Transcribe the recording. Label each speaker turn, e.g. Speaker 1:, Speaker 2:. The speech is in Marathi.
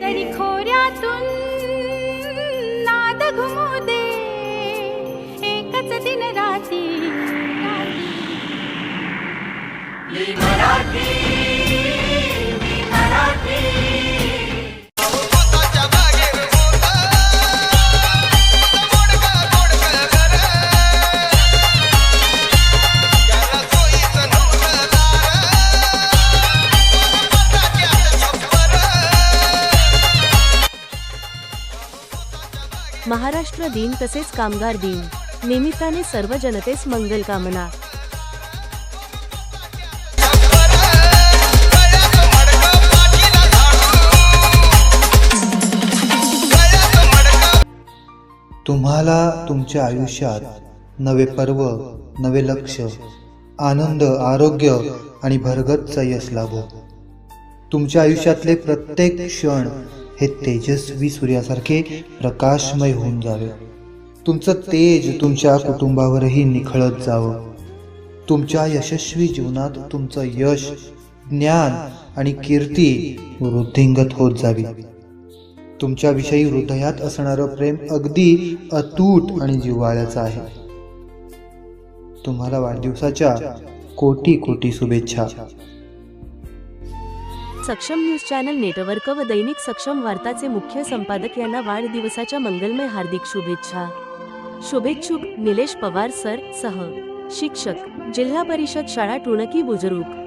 Speaker 1: तरी खोऱ्यातून नाद घुमू दे. एकच दिन राती.
Speaker 2: मराठी.
Speaker 3: महाराष्ट्र दिन तसेच कामगार दिन. निमित्ताने सर्व जनतेस मंगल कामना.
Speaker 4: तुम्हाला तुमच्या आयुष्यात नवे पर्व नवे लक्ष आनंद आरोग्य आणि भरगत यश लाभो. तुमच्या आयुष्यातले प्रत्येक क्षण हे तेजस्वी सूर्यासारखे प्रकाशमय होऊन जावे. तुमचं तेज तुमच्या कुटुंबावरही निखळत जावं. तुमच्या यशस्वी जीवनात तुमचं यश ज्ञान आणि कीर्ती वृद्धिंगत होत जावी. तुमच्याविषयी हृदयात असणारं प्रेम अगदी अतूट आणि जिव्हाळ्याचं आहे. तुम्हाला वाढदिवसाच्या कोटी कोटी शुभेच्छा.
Speaker 3: सक्षम न्यूज चॅनल नेटवर्क व दैनिक सक्षम वार्ताचे मुख्य संपादक यांना वाढदिवसाच्या मंगलमय हार्दिक शुभेच्छा. शुभेच्छुक निलेश पवार सर सह. शिक्षक जिल्हा परिषद शाळा टुणकी बुजुर्ग.